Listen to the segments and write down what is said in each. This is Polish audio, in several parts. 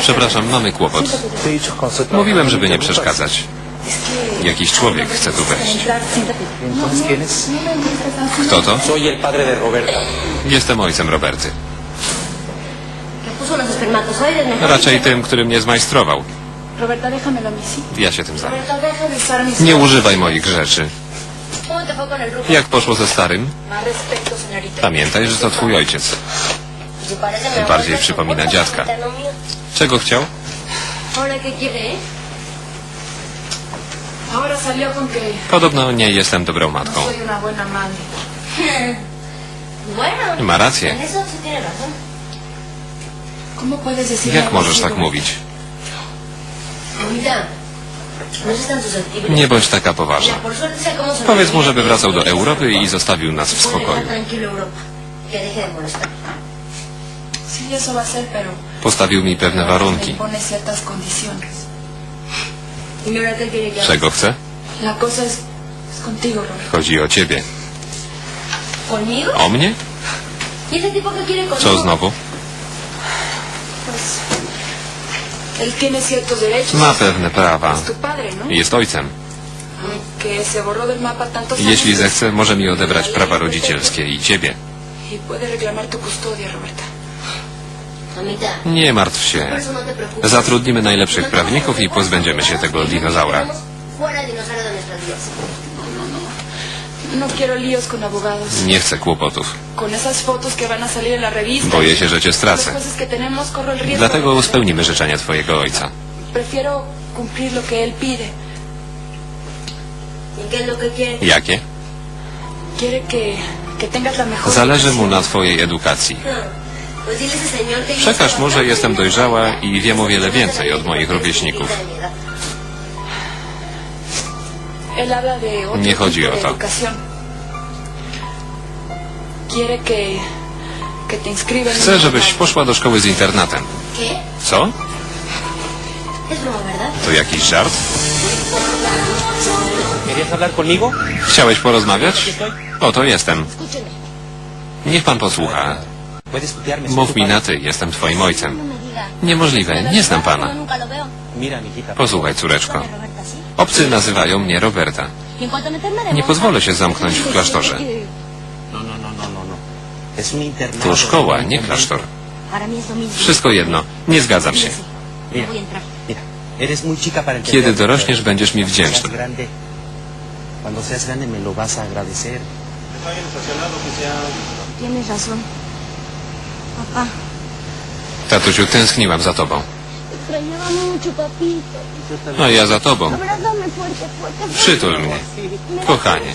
Przepraszam, mamy kłopot. Mówiłem, żeby nie przeszkadzać. Jakiś człowiek chce tu wejść. Kto to? Jestem ojcem Roberty. Raczej tym, który mnie zmajstrował. Ja się tym zajmę. Nie używaj moich rzeczy. Jak poszło ze starym? Pamiętaj, że to twój ojciec. Bardziej przypomina dziadka. Czego chciał? Podobno nie jestem dobrą matką. Ma rację. en eso sí tiene razón. ¿Cómo puedes decir Jak możesz tak mówić? Nie bądź taka poważna. Powiedz mu, żeby wracał do Europy i zostawił nas w spokoju. Postawił mi pewne warunki. Y. Czego chce? Chodzi o ciebie. O mnie? ¿Y? Co znowu? Ma pewne prawa. ¿no? Jest ojcem. Jeśli zechce, może mi odebrać prawa rodzicielskie i ciebie. Y puede reclamar tu custodia, Roberta. Mamita, Nie martw się. Zatrudnimy najlepszych prawników i pozbędziemy się tego dinozaura. No quiero líos con abogados. Nie chcę kłopotów. Con esas fotos que van a salir en la revista. Boję się, że cię Las stracę. cosas que tenemos corro el riesgo. Dlatego spełnimy życzenia twojego ojca. Prefiero cumplir lo que él pide. ¿Y qué es lo que quiere? Jakie? Quiere que, que tengas la mejor Zależy mu na twojej edukacji. Przekaż mu, że jestem dojrzała i wiem o wiele więcej od moich rówieśników. Nie chodzi o to. Chcę, żebyś poszła do szkoły z internatem. Co? To jakiś żart? Chciałeś porozmawiać? Oto jestem. Niech pan posłucha. Mów mi na ty, jestem twoim ojcem. Niemożliwe, nie znam pana. Posłuchaj, córeczko. Obcy nazywają mnie Roberta. Y Nie pozwolę się zamknąć w klasztorze. No, no, no, no. To szkoła, nie klasztor. Wszystko jedno. Nie zgadzam się. Kiedy dorośniesz, będziesz mi wdzięczny. cuando seas grande me lo vas a agradecer. Tienes razón. Papá, Tatusiu, tęskniłam za tobą. A ja za tobą. Przytul mnie. Kochanie.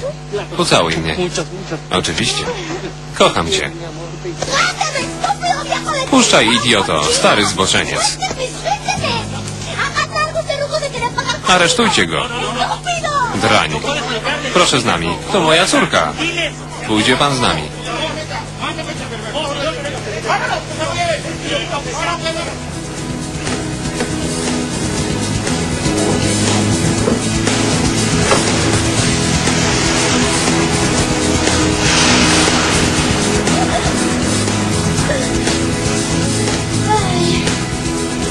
Pocałuj mnie. Oczywiście. Kocham cię. ¡Suéltame, estúpido viejo de Puszczaj, idioto, stary zboczeniec. ¡Suélteme, suélteme! ¡Haga algo ese ruco de querer pagar por Aresztujcie go. Drań. Proszę z nami. To moja córka. Pójdzie pan z nami. Kapı